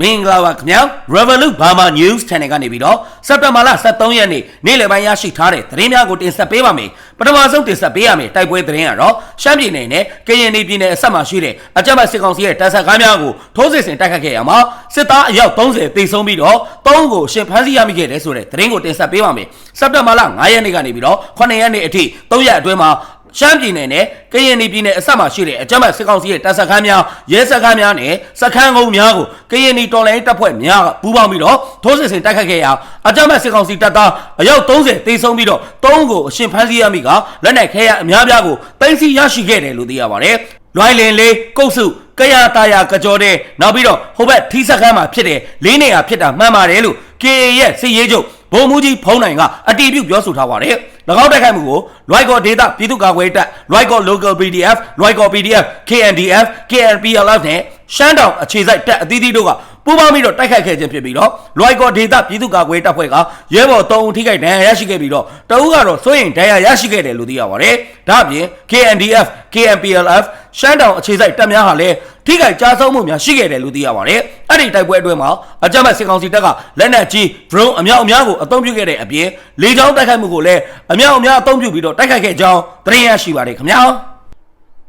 မင်္ဂလာပါခင်ဗျာ Revolut Burma News Channel ကနေပြီးတော့စက်တင်ဘာလ23ရက်နေ့နေ့လယ်ပိုင်းရရှိထားတဲ့သတင်းများကိုတင်ဆက်ပေးပါမယ်ပထမဆုံးတင်ဆက်ပေးရမယ်တိုက်ပွဲသတင်းကတော့ရှမ်းပြည်နယ်နဲ့ကရင်ပြည်နယ်အဆက်မှာရှိတဲ့အကြမ်းဖက်စစ်ကောင်စီရဲ့တပ်ဆက်ကားများကိုထိုးစစ်ဆင်တိုက်ခတ်ခဲ့ရမှာစစ်သားအယောက်30သေဆုံးပြီးတော့3ကိုရှင်ဖမ်းဆီးရမိခဲ့တယ်ဆိုတဲ့သတင်းကိုတင်ဆက်ပေးပါမယ်စက်တင်ဘာလ9ရက်နေ့ကနေပြီးတော့9ရက်နေ့အထိ3ရက်အတွင်းမှာ ရှမ်းပြည်နယ်နဲ့ကရင်ပြည်နယ်အဆက်မှာရှိတဲ့အကြမ်းဖက်စစ်ကောင်စီရဲ့တပ်စခန်းများရဲစခန်းများနဲ့စခန်းကုန်းများကိုကရင်ပြည်တော်လှန်ရေးတပ်ဖွဲ့များကပူးပေါင်းပြီးတော့ထိုးစစ်ဆင်တိုက်ခတ်ခဲ့ရာအကြမ်းဖက်စစ်ကောင်စီတပ်သားအယောက်30သေဆုံးပြီးတော့3ကိုအရှင်ဖမ်းဆီးရမိကလက်နက်ခဲရအများပြားကိုတင်စီရရှိခဲ့တယ်လို့သိရပါတယ်။လွိုင်းလင်လေးကုတ်စုကရတာယာကကြောတဲ့နောက်ပြီးတော့ဟိုဘက်ထီးစခန်းမှာဖြစ်တဲ့လေးနေရာဖြစ်တာမှန်ပါတယ်လို့ KA ရဲ့စစ်ရေးချုပ် ဗိုလ်မှူးကြီးဖုံးနိုင်ကအတီးပြုတ်ပြောဆိုထားပါတယ်။၎င်းတိုက်ခိုက်မှုကို Loico Data ပြည်သူ့ကာကွယ်ရေးတပ် Loico Local PDF Loico PDF KNDF KNPLF နဲ့ရှမ်းတောင်အခြေစိုက်တပ်အသီးသီးတို့ကပူးပေါင်းပြီးတော့တိုက်ခိုက်ခဲ့ခြင်းဖြစ်ပြီးတော့ Loico Data ပြည်သူ့ကာကွယ်ရေးတပ်ဖွဲ့ကရဲဘော်3ဦးထိခိုက်ဒဏ်ရာရရှိခဲ့ပြီးတော့တအုပ်ကတော့စိုးရင်ဒဏ်ရာရရှိခဲ့တယ်လို့သိရပါတယ်။ဒါ့အပြင် KNDF KNPLF ရှမ်းတောင်အခြေစိုက်တပ်များဟာလည်း ထိခိုက်ကြားဆုံးမှုများရှိခဲ့တယ်လို့သိရပါတယ်။အဲ့ဒီတိုက်ပွဲအတွင်းမှာအကြမ်းဖက်စစ်ကောင်စီတပ်ကလက်နက်ကြီး drone အမြောက်အများကိုအသုံးပြုခဲ့တဲ့အပြင်လေကြောင်းတိုက်ခိုက်မှုကိုလည်းအမြောက်အများအသုံးပြုပြီးတော့တိုက်ခိုက်ခဲ့ကြောင်းသတင်းရရှိပါတယ်ခင်ဗျာ။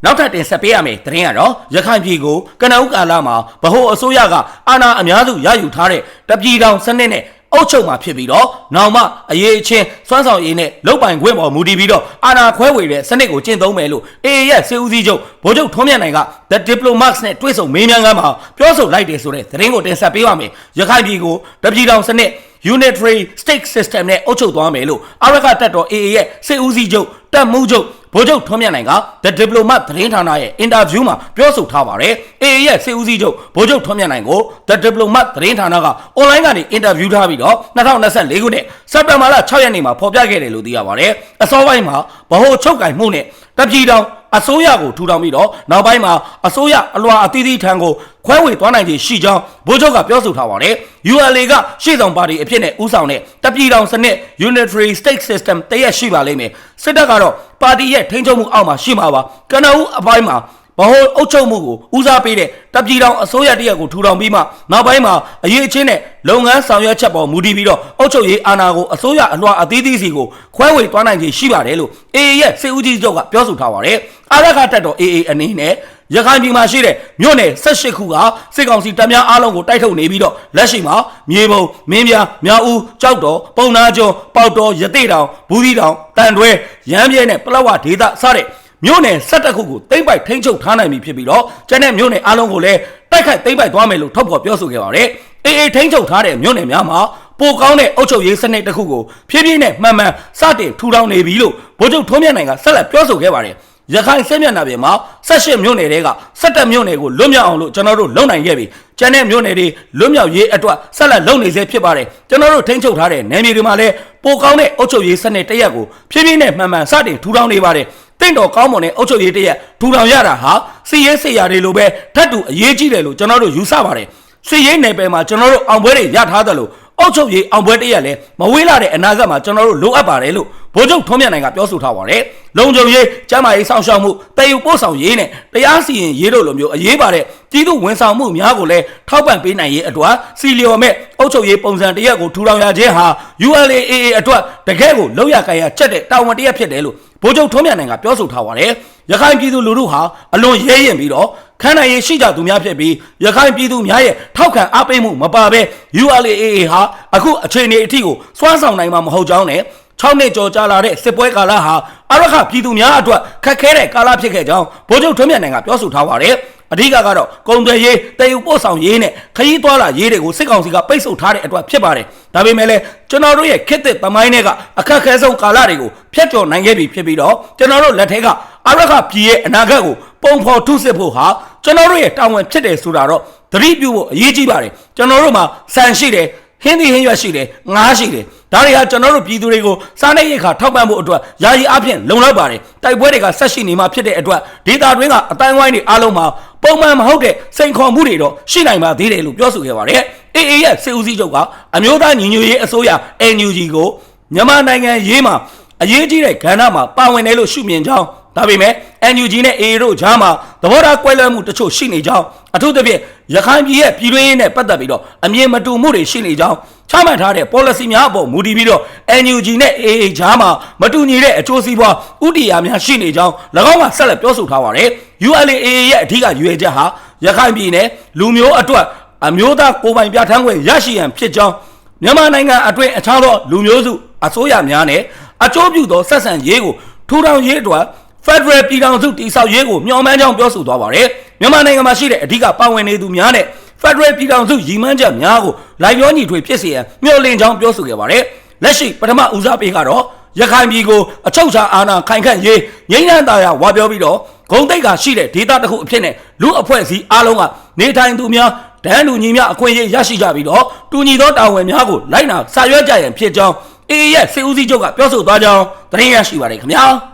နောက်ထပ်တင်ဆက်ပေးရမယ့်သတင်းကတော့ရခိုင်ပြည်ကိုကနအုပ်ကာလမှာဗဟိုအစိုးရကအာဏာအများစုရယူထားတဲ့တပြည်တောင်စနစ်နဲ့ အုပ်ချုပ်မှာဖြစ်ပြီးတော့နောက်မှအရေးအချင်းစွမ်းဆောင်ရည်နဲ့လုတ်ပိုင်ခွင့်ပေါ်မူတည်ပြီးတော့အာဏာခွဲဝေတဲ့စနစ်ကိုကျင့်သုံးမယ်လို့ AA ရဲ့စေဦးစီးချုပ်ဗိုလ်ချုပ်ထွန်းမြတ်နိုင်က The Diplomats နဲ့တွေ့ဆုံမေးမြန်းခန်းမှာပြောဆိုလိုက်တယ်ဆိုတဲ့သတင်းကိုတင်ဆက်ပေးပါမယ်ရခိုင်ပြည်ကိုတပြည်တောင်စနစ် unitary state system နဲ့အုပ်ချုပ်သွားမယ်လို့အရကတက်တော် AA ရဲ့စေဦးစီးချုပ်တပ်မှုချုပ်ဗိုလ်ချုပ်ထွန်းမြတ်နိုင်က The Diplomat သတင်းဌာနရဲ့အင်တာဗျူးမှာပြောဆိုထားပါတယ်။ AA ရဲ့စေဦးစီးချုပ်ဗိုလ်ချုပ်ထွန်းမြတ်နိုင်ကို The Diplomat သတင်းဌာနကအွန်လိုင်းကနေအင်တာဗျူးထားပြီးတော့2024ခုနှစ်စက်တင်ဘာလ6ရက်နေ့မှာဖော်ပြခဲ့တယ်လို့သိရပါတယ်။အစောပိုင်းမှာဗဟိုချုပ်ကင်မှုနဲ့တပြည်တောင် အစိုးရကိုထူထောင်ပြီးတော့နောက်ပိုင်းမှာအစိုးရအလွှာအသီးသီးထံကိုခွဲဝေသွားနိုင်ခြေရှိကြောင်းဗိုလ်ချုပ်ကပြောဆိုထားပါတယ်။ ULA ကရှေ့ဆောင်ပါတီအဖြစ်နဲ့ဦးဆောင်တဲ့တပြည်တောင်စနစ် Unitary State System တရက်ရှိပါလိမ့်မယ်။စစ်တပ်ကတော့ပါတီရဲ့ထိန်းချုပ်မှုအောက်မှာရှိမှာပါ။ကနအူးအပိုင်းမှာ ဗဟိုအုပ်ချုပ်မှုကိုဦးစားပေးတဲ့တပြည်တော်အစိုးရတရက်ကိုထူထောင်ပြီးမှနောက်ပိုင်းမှာအရေးအချင်းနဲ့လုပ်ငန်းဆောင်ရွက်ချက်ပေါ်မူတည်ပြီးတော့အုပ်ချုပ်ရေးအာဏာကိုအစိုးရအလွှာအသီးသီးစီကိုခွဲဝေသွားနိုင်ခြေရှိပါတယ်လို့ AA ရဲ့စေဦးကြီးချုပ်ကပြောဆိုထားပါတယ်။အာရခတက်တော် AA အနေနဲ့ရခိုင်ပြည်မှာရှိတဲ့မြို့နယ်18ခုကစစ်ကောင်စီတပ်များအားလုံးကိုတိုက်ထုတ်နေပြီးတော့လက်ရှိမှာမြေပုံမင်းပြမြောက်ဦးကြောက်တော်ပုံနာကျွန်းပေါတော်ရသေးတောင်ဘူးသီးတောင်တန်တွဲရမ်းပြဲနဲ့ပလောဝဒေသစတဲ့ မြို့နယ်17ခုကိုတိမ့်ပိုက်ထိန်းချုပ်ထားနိုင်ပြီဖြစ်ပြီးတော့ကျန်တဲ့မြို့နယ်အားလုံးကိုလည်းတိုက်ခိုက်သိမ့်ပိုက်သွားမယ်လို့ထုတ်ဖော်ပြောဆိုခဲ့ပါတယ်။အေးအေးထိန်းချုပ်ထားတဲ့မြို့နယ်များမှာပိုကောင်းတဲ့အုပ်ချုပ်ရေးစနစ်တစ်ခုကိုဖြည်းဖြည်းနဲ့မှန်မှန်စတင်ထူထောင်နေပြီလို့ဗိုလ်ချုပ်ထွန်းမြတ်နိုင်ကဆက်လက်ပြောဆိုခဲ့ပါတယ်။ရခိုင်စစ်မျက်နှာပြင်မှာ18မြို့နယ်တွေက17မြို့နယ်ကိုလွတ်မြောက်အောင်လို့ကျွန်တော်တို့လုပ်နိုင်ခဲ့ပြီ။ကျန်တဲ့မြို့နယ်တွေလွတ်မြောက်ရေးအတွက်ဆက်လက်လုပ်နေစေဖြစ်ပါတယ်။ကျွန်တော်တို့ထိန်းချုပ်ထားတဲ့နယ်မြေတွေမှာလည်းပိုကောင်းတဲ့အုပ်ချုပ်ရေးစနစ်တစ်ရက်ကိုဖြည်းဖြည်းနဲ့မှန်မှန်စတင်ထူထောင်နေပါတယ်။ တင့်တော်ကောင်းမွန်တဲ့အုပ်ချုပ်ရေးတစ်ရက်ထူထောင်ရတာဟာစီရေးစေရာတွေလိုပဲထပ်တူအရေးကြီးတယ်လို့ကျွန်တော်တို့ယူဆပါတယ်။စီရေးနယ်ပယ်မှာကျွန်တော်တို့အောင်ပွဲတွေရထားတယ်လို့အုတ်ချုပ်ရေးအောင်ပွဲတရက်လည်းမဝေးလာတဲ့အနာဂတ်မှာကျွန်တော်တို့လိုအပ်ပါတယ်လို့ဗိုလ်ချုပ်ထွန်းမြတ်နိုင်ကပြောဆိုထားပါတယ်။လုံခြုံရေးကျန်းမာရေးစောင့်ရှောက်မှုတည်ယူပို့ဆောင်ရေးနဲ့တရားစီရင်ရေးတို့လိုမျိုးအရေးပါတဲ့ပြည်သူဝန်ဆောင်မှုများကိုလည်းထောက်ပံ့ပေးနိုင်ရေးအတွက်စီလျော်မဲ့အုတ်ချုပ်ရေးပုံစံတရက်ကိုထူထောင်ရခြင်းဟာ ULAA အတွက်တကယ့်ကိုလောက်ရကြရချက်တဲ့တာဝန်တရက်ဖြစ်တယ်လို့ ဗိုလ်ချုပ်ထွန်းမြတ်နိုင်ကပြောဆိုထားပါတယ်။ရခိုင်ပြည်သူလူထုဟာအလွန်ရဲရင်ပြီးတော့ခန္ဓာရည်ရှိကြသူများဖြစ်ပြီးရခိုင်ပြည်သူများရဲ့ထောက်ခံအားပေးမှုမပါဘဲ ULAA ဟာအခုအခြေအနေအထိကိုစွမ်းဆောင်နိုင်မှာမဟုတ်ကြောင်းနဲ့6နှစ်ကျော်ကြာလာတဲ့စစ်ပွဲကာလဟာအရခပြည်သူများအတွက်ခက်ခဲတဲ့ကာလဖြစ်ခဲ့ကြောင်းဗိုလ်ချုပ်ထွန်းမြတ်နိုင်ကပြောဆိုထားပါတယ် အဓိကကတော့ကုံသွယ်ရေးတည်ယူပို့ဆောင်ရေးနဲ့ခရီးသွားလာရေးတွေကိုစစ်ကောင်စီကပိတ်ဆို့ထားတဲ့အတွက်ဖြစ်ပါတယ်ဒါပေမဲ့လည်းကျွန်တော်တို့ရဲ့ခစ်တဲ့သမိုင်းတွေကအခက်ခဲဆုံးကာလတွေကိုဖျက်ကျော်နိုင်ခဲ့ပြီဖြစ်ပြီးတော့ကျွန်တော်တို့လက်ထက်ကအရခပြည်ရဲ့အနာဂတ်ကိုပုံဖော်ထုစစ်ဖို့ဟာကျွန်တော်တို့ရဲ့တာဝန်ဖြစ်တယ်ဆိုတာတော့သတိပြုဖို့အရေးကြီးပါတယ်ကျွန်တော်တို့မှာစံရှိတယ်ဟင်းသီးဟင်းရွက်ရှိတယ်ငါးရှိတယ်ဒါတွေဟာကျွန်တော်တို့ပြည်သူတွေကိုစားနေရိတ်ခါထောက်ပံ့ဖို့အတွက်ယာယီအဖြစ်လုံလောက်ပါတယ်တိုက်ပွဲတွေကဆက်ရှိနေမှာဖြစ်တဲ့အတွက်ဒေတာတွင်းကအတိုင်းဝိုင်းတွေအားလုံးမှာ ပုံမှန်မဟုတ်တဲ့စိန်ခေါ်မှုတွေတော့ရှိနိုင်ပါသေးတယ်လို့ပြောဆိုခဲ့ပါတယ်အေးအေးရဲ့စေဦးစီးချုပ်ကအမျိုးသားညီညွတ်ရေးအစိုးရ NUG ကိုမြန်မာနိုင်ငံရေးမှာအရေးကြီးတဲ့ကဏ္ဍမှာပါဝင်တယ်လို့ရှုမြင်ကြောင်း ဒါပေမဲ့ NUG နဲ့ AA တို့ကြားမှာသဘောထားကွဲလွဲမှုတချို့ရှိနေကြောင်းအထူးသဖြင့်ရခိုင်ပြည်ရဲ့ပြည်တွင်းရေးနဲ့ပတ်သက်ပြီးတော့အမြင်မတူမှုတွေရှိနေကြောင်းချမှတ်ထားတဲ့ policy များအပေါ်မူတည်ပြီးတော့ NUG နဲ့ AA ကြားမှာမတူညီတဲ့အကျိုးစီးပွားဥတီယာများရှိနေကြောင်း၎င်းကဆက်လက်ပြောဆိုထားပါတယ် ULA AA ရဲ့အထူးကရွေချက်ဟာရခိုင်ပြည်နယ်လူမျိုးအတွက်အမျိုးသားကိုယ်ပိုင်ပြဋ္ဌာန်းခွင့်ရရှိရန်ဖြစ်ကြောင်းမြန်မာနိုင်ငံအတွင်းအခြားသောလူမျိုးစုအစိုးရများနဲ့အကျိုးပြုသောဆက်ဆံရေးကိုထူထောင်ရေးအတွက် Federal ပြည်ထောင်စုတည်ဆောက်ရေးကိုမျှော်မှန်းကြောင်းပြောဆိုသွားပါတယ်မြန်မာနိုင်ငံမှာရှိတဲ့အဓိကပါဝင်နေသူများနဲ့ Federal ပြည်ထောင်စုရည်မှန်းချက်များကိုလိုက်လျောညီထွေဖြစ်စေရန်မျှော်လင့်ကြောင်းပြောဆိုခဲ့ပါတယ်လက်ရှိပထမဦးစားပေးကတော့ရခိုင်ပြည်ကိုအချုပ်အခြာအာဏာခိုင်ခန့်ရေးငြိမ်းချမ်းသာယာဝါပြောပြီးတော့ဂုံတိတ်ကရှိတဲ့ဒေသတစ်ခုအဖြစ်နဲ့လူအဖွဲ့အစည်းအားလုံးကနေထိုင်သူများဒန်းလူညီများအခွင့်အရေးရရှိကြပြီးတော့တူညီသောတာဝန်များကိုလိုက်နာစာရွက်ကြရန်ဖြစ်ကြောင်းအေးရဲ့စေဦးစီးချုပ်ကပြောဆိုသွားကြောင်းသတင်းရရှိပါတယ်ခင်ဗျာ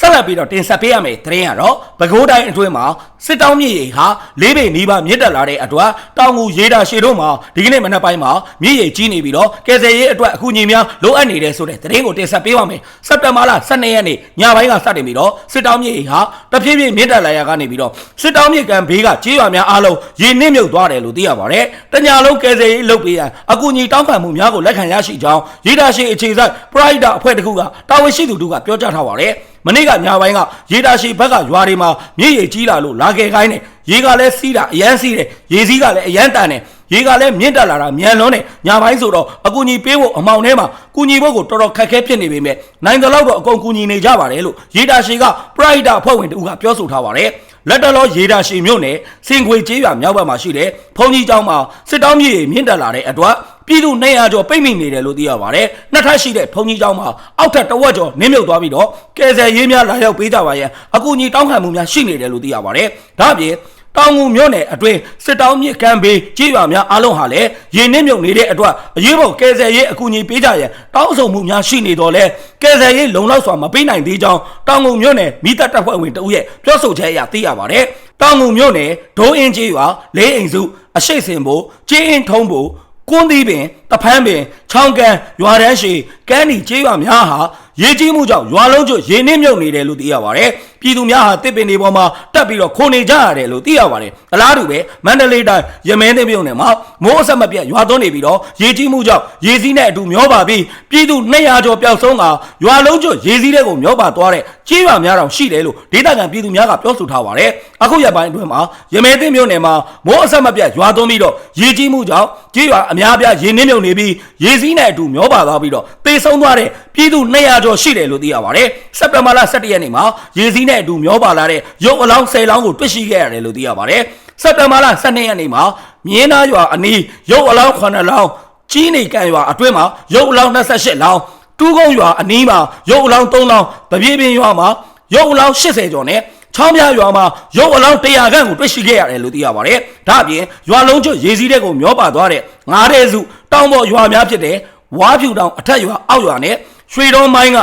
ဆက်လက်ပြီးတော့တင်ဆက်ပေးရမယ်သတင်းကတော့ပဲခူးတိုင်းအတွင်းမှာစစ်တောင်းမြေရီဟာလေးပေနီးပါးမြင့်တက်လာတဲ့အတွက်တောင်ငူရေတာရှည်တို့မှာဒီကနေ့မနက်ပိုင်းမှာမြေရီကြီးနေပြီးတော့ကယ်ဆယ်ရေးအတွက်အကူအညီများလိုအပ်နေတယ်ဆိုတဲ့သတင်းကိုတင်ဆက်ပေးပါမယ်စက်တင်ဘာလ12ရက်နေ့ညပိုင်းကစတင်ပြီးတော့စစ်တောင်းမြေရီဟာတဖြည်းဖြည်းမြင့်တက်လာရကနေပြီးတော့စစ်တောင်းမြေကံဘေးကကြေးရွာများအားလုံးရေနစ်မြုပ်သွားတယ်လို့သိရပါတယ်တညာလုံးကယ်ဆယ်ရေးလုပ်ပေးရန်အကူအညီတောင်းခံမှုများကိုလက်ခံရရှိကြောင်းရေတာရှည်အခြေစိုက်ပရိုက်တာအဖွဲ့တစ်ခုကတာဝန်ရှိသူတို့ကပြောကြားထားပါတယ် မနေ့ကညပိုင်းကရေတာရှိဘက်ကရွာတွေမှာမြေရေကြီးလာလို့လာခဲ့ခိုင်းတယ်ရေကလည်းစီးတာအရန်စီးတယ်ရေစည်းကလည်းအရန်တန်တယ်ရေကလည်းမြင့်တက်လာတာမြန်လွန်းတယ်ညပိုင်းဆိုတော့အကူညီပေးဖို့အမောင်ထဲမှာကူညီဖို့ကိုတော်တော်ခက်ခဲဖြစ်နေပေမဲ့နိုင်တယ်လို့တော့အကုန်ကူညီနေကြပါတယ်လို့ရေတာရှိကပရိုက်တာအဖွဲ့ဝင်တူကပြောဆိုထားပါတယ်လက်တလောရေတာရှိမြို့နယ်စင်ခွေကျေးရွာမြောက်ဘက်မှာရှိတဲ့ဘုံကြီးကျောင်းမှာစစ်တောင်းမြေမြင့်တက်လာတဲ့အတွက် ပြည်သူ200ကျော်ပိတ်မိနေတယ်လို့သိရပါတယ်။နှစ်ထပ်ရှိတဲ့ဘုံကြီးကျောင်းမှာအောက်ထပ်တဝက်ကျော်နင်းမြုပ်သွားပြီးတော့ကယ်ဆယ်ရေးများလာရောက်ပေးကြပါရဲ့အကူအညီတောင်းခံမှုများရှိနေတယ်လို့သိရပါတယ်။ဒါ့အပြင်တောင်ငူမြို့နယ်အတွင်းစစ်တောင်းမြစ်ကမ်းဘေးကြေးရွာများအားလုံးဟာလည်းရေနစ်မြုပ်နေတဲ့အတွက်အရေးပေါ်ကယ်ဆယ်ရေးအကူအညီပေးကြရန်တောင်းဆိုမှုများရှိနေတော့လဲကယ်ဆယ်ရေးလုံလောက်စွာမပေးနိုင်သေးကြောင်းတောင်ငူမြို့နယ်မိသက်တပ်ဖွဲ့ဝင်တဦးရဲ့ပြောဆိုချက်အရသိရပါတယ်။တောင်ငူမြို့နယ်ဒိုးအင်းကြေးရွာလေးအိမ်စုအရှိတ်စင်ဘိုကြေးအင်းထုံးဘို ကွန်းသီးပင်တဖန်းပင်ချောင်းကန်ရွာတန်းရှိကန်းဒီကျေးရွာများဟာရေကြီးမှုကြောင့်ရွာလုံးကျွရေနစ်မြုပ်နေတယ်လို့သိရပါတယ်ပြည်သူများဟာတစ်ပင်တွေပေါ်မှာတက်ပြီးတော့ခိုနေကြရတယ်လို့သိရပါတယ်အလားတူပဲမန္တလေးတိုင်းရမင်းသိပြုံနယ်မှာမိုးအဆက်မပြတ်ရွာသွန်းနေပြီးတော့ရေကြီးမှုကြောင့်ရေစီးနဲ့အတူမျောပါပြီးပြည်သူ200ကျော်ပျောက်ဆုံးကရွာလုံးကျွရေစီးတဲ့ကိုမျောပါသွားတဲ့ကျေးရွာများတောင်ရှိတယ်လို့ဒေသခံပြည်သူများကပြောဆိုထားပါတယ်အခုရက်ပိုင်းအတွင်းမှာရမင်းသိပြုံနယ်မှာမိုးအဆက်မပြတ်ရွာသွန်းပြီးတော့ရေကြီးမှုကြောင့်ကျေးရွာအများပြားရေနစ်မြုပ်နေပြီးရေစီးနဲ့အတူမျောပါသွားပြီးတော့တေဆုံးသွားတဲ့ပြည်သူ200ကျော်ရှိတယ်လို့သိရပါတယ်စက်တင်ဘာလ17ရက်နေ့မှာရေစီးနဲ့အတူမျောပါလာတဲ့ရုပ်အလောင်း10လောင်းကိုတွေ့ရှိခဲ့ရတယ်လို့သိရပါတယ်စက်တင်ဘာလ12ရက်နေ့မှာမြင်းသားရွာအနီးရုပ်အလောင်း9လောင်းကြီးနေကန်ရွာအတွင်းမှာရုပ်အလောင်း28လောင်းတူးကုန်းရွာအနီးမှာရုပ်အလောင်း3လောင်းတပြေးပင်ရွာမှာရုပ်အလောင်း80ကျော်နဲ့ ချောင်းပြရွာမှာရုပ်အလောင်း100ခန့်ကိုတွေ့ရှိခဲ့ရတယ်လို့သိရပါတယ်။ဒါ့အပြင်ရွာလုံးကျွတ်ရေစည်းတဲ့ကိုမျောပါသွားတဲ့ငားတဲ့စုတောင်ပေါ်ရွာများဖြစ်တဲ့ဝါဖြူတောင်အထက်ရွာအောက်ရွာနဲ့ရွှေတော်မိုင်းက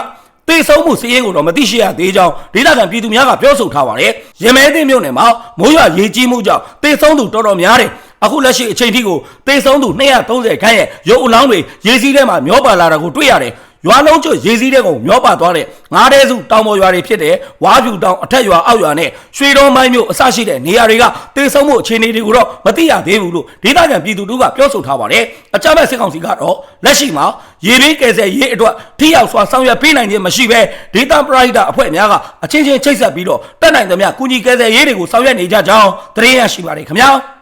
တေဆုံးမှုစည်ရင်ကိုတော့မသိရှိရသေးကြောင်းဒေသခံပြည်သူများကပြောဆိုထားပါတယ်။ရမဲသိမြို့နယ်မှာမိုးရွာရေကြီးမှုကြောင့်တေဆုံးသူတော်တော်များတယ်။အခုလက်ရှိအချိန်ထိကိုတေဆုံးသူ230ခန့်ရဲ့ရုပ်အလောင်းတွေရေစည်းထဲမှာမျောပါလာတာကိုတွေ့ရတယ်။ ရွာလုံးကျွရေစည်းတဲ့ကုံမျောပါသွားတဲ့ငားတဲစုတောင်ပေါ်ရွာတွေဖြစ်တဲ့ဝါဖြူတောင်အထက်ရွာအောက်ရွာနဲ့ရွှေတော်မိုင်းမြို့အစရှိတဲ့နေရာတွေကတေဆုံးမှုအခြေအနေတွေကိုတော့မသိရသေးဘူးလို့ဒေသခံပြည်သူတို့ကပြောဆိုထားပါတယ်အကြမ်းဖက်စစ်ကောင်စီကတော့လက်ရှိမှာရေဘေးကယ်ဆယ်ရေးအတွက်ထိရောက်စွာဆောင်ရွက်ပေးနိုင်ခြင်းမရှိဘဲဒေသပရိုက်တာအဖွဲ့များကအချင်းချင်းချိတ်ဆက်ပြီးတော့တက်နိုင်သမျှကုညီကယ်ဆယ်ရေးတွေကိုဆောင်ရွက်နေကြကြောင်းသတင်းရရှိပါတယ်ခင်ဗျာ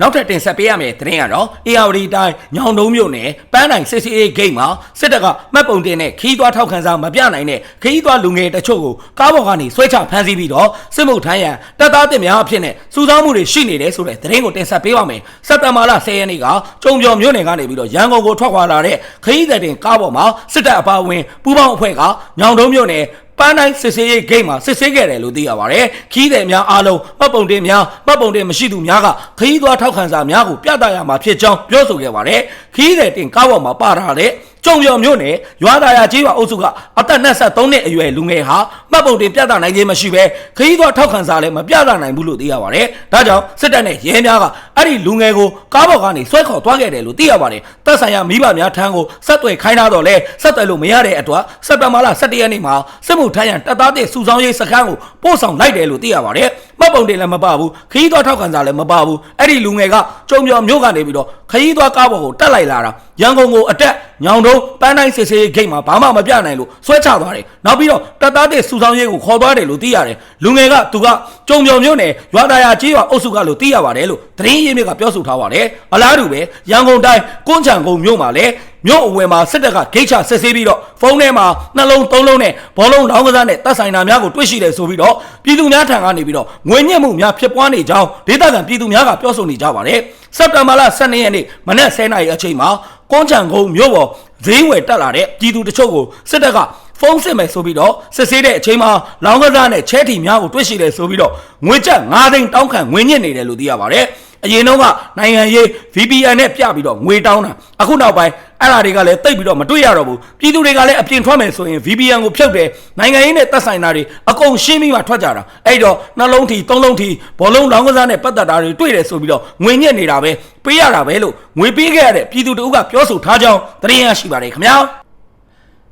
နောက်ထပ်တင်ဆက်ပေးရမယ့်သတင်းကတော့ AR တိုင်းညောင်တုံးမြို့နယ်ပန်းနိုင် CCA gate မှာစစ်တပ်ကမှတ်ပုံတင်တဲ့ခီးသွွားထောက်ခံစာမပြနိုင်တဲ့ခီးသွွားလူငယ်တချို့ကိုကားပေါ်ကနေဆွဲချဖမ်းဆီးပြီးတော့စစ်မှုထမ်းရန်တပ်သားတင်များအဖြစ်နဲ့စုဆောင်းမှုတွေရှိနေတယ်ဆိုတဲ့သတင်းကိုတင်ဆက်ပေးပါမယ်စက်တဘာလ10ရက်နေ့ကကျုံကျော်မြို့နယ်ကနေပြီးတော့ရန်ကုန်ကိုထွက်ခွာလာတဲ့ခီးသည်တင်ကားပေါ်မှာစစ်တပ်အပါအဝင်ပူးပေါင်းအဖွဲ့ကညောင်တုံးမြို့နယ် ပန်းတိုင်းစစ်ဆေးရေးဂိတ်မှာစစ်ဆေးခဲ့တယ်လို့သိရပါတယ်။ခီးသည်များအားလုံးမှတ်ပုံတင်များမှတ်ပုံတင်မရှိသူများကခီးသွားထောက်ခံစာများကိုပြသရမှာဖြစ်ကြောင်းပြောဆိုခဲ့ပါတယ်။ခီးသည်တင်ကားပေါ်မှာပါထားတဲ့ကြုံပြော်မျိုးနဲ့ရွာသားရကြီးပါအုပ်စုကအသက်23နှစ်အရွယ်လူငယ်ဟာမှတ်ပုံတင်ပြသနိုင်ခြင်းမရှိဘဲခရီးသွားထောက်ခံစာလည်းမပြသနိုင်ဘူးလို့သိရပါတယ်။ဒါကြောင့်စစ်တပ်နဲ့ရဲများကအဲ့ဒီလူငယ်ကိုကားပေါ်ကနေဆွဲခေါ်သွားခဲ့တယ်လို့သိရပါတယ်။တပ်ဆိုင်ရာမိဘများထံကိုဆက်သွယ်ခိုင်းထားတော့လဲဆက်သွယ်လို့မရတဲ့အတွက်စက်တဘာလ17ရက်နေ့မှာစစ်မှုထမ်းရန်တပ်သားတဲ့စုဆောင်ရေးစခန်းကိုပို့ဆောင်လိုက်တယ်လို့သိရပါတယ်။ မှတ်ပုံတင်လည်းမပါဘူးခရီးသွားထောက်ခံစာလည်းမပါဘူးအဲ့ဒီလူငယ်ကကြုံပြော်မျိုးကနေပြီးတော့ခရီးသွားကားပေါ်ကိုတက်လိုက်လာတာရန်ကုန်ကိုအတက်ညောင်တုံးပန်းတိုင်းစစ်စေးဂိတ်မှာဘာမှမပြနိုင်လို့ဆွဲချသွားတယ်နောက်ပြီးတော့တပ်သားတဲ့စုဆောင်ရေးကိုခေါ်သွားတယ်လို့သိရတယ်လူငယ်ကသူကကြုံပြော်မျိုးနဲ့ရွာသားရကြီးရွာအုပ်စုကလို့သိရပါတယ်လို့သတင်းရင်းမြစ်ကပြောဆိုထားပါတယ်အလားတူပဲရန်ကုန်တိုင်းကွန်းချံကုန်းမြို့မှာလည်း မြို့အဝယ်မှာစစ်တပ်ကဂိတ်ချစစ်ဆေးပြီးတော့ဖုန်းထဲမှာနှလုံးသုံးလုံးနဲ့ဘောလုံးလောင်းကစားနဲ့တပ်ဆိုင်တာများကိုတွေ့ရှိတယ်ဆိုပြီးတော့ပြည်သူများထံကနေပြီးတော့ငွေညက်မှုများဖြစ်ပွားနေကြောင်းဒေသခံပြည်သူများကပြောဆိုနေကြပါတယ်စက်တဘာလ12ရက်နေ့မနက်10:00နာရီအချိန်မှာကွန်ချံကုန်းမြို့ပေါ်ဈေးဝယ်တက်လာတဲ့ပြည်သူတချို့ကိုစစ်တပ်က ဖုန်းစစ်မယ်ဆိုပြီးတော့စစ်ဆေးတဲ့အချိန်မှာလောင်းကစားနဲ့ချဲထီများကိုတွေ့ရှိတယ်ဆိုပြီးတော့ငွေကျပ်9သိန်းတောင်းခံငွေညစ်နေတယ်လို့သိရပါတယ်အရင်တော့ကနိုင်ငံရေး VPN နဲ့ပြပြီးတော့ငွေတောင်းတာအခုနောက်ပိုင်းအဲ့ဒါတွေကလည်းတိတ်ပြီးတော့မတွေ့ရတော့ဘူးပြည်သူတွေကလည်းအပြင်ထွက်မယ်ဆိုရင် VPN ကိုဖြုတ်တယ်နိုင်ငံရေးနဲ့သက်ဆိုင်တာတွေအကုန်ရှင်းပြီးမှထွက်ကြတာအဲ့တော့နှလုံးထီသုံးလုံးထီဘောလုံးလောင်းကစားနဲ့ပတ်သက်တာတွေတွေ့တယ်ဆိုပြီးတော့ငွေညက်နေတာပဲပေးရတာပဲလို့ငွေပေးခဲ့ရတဲ့ပြည်သူတို့ကပြောဆိုထားကြောင်းသတင်းရရှိပါတယ်ခင်ဗျာ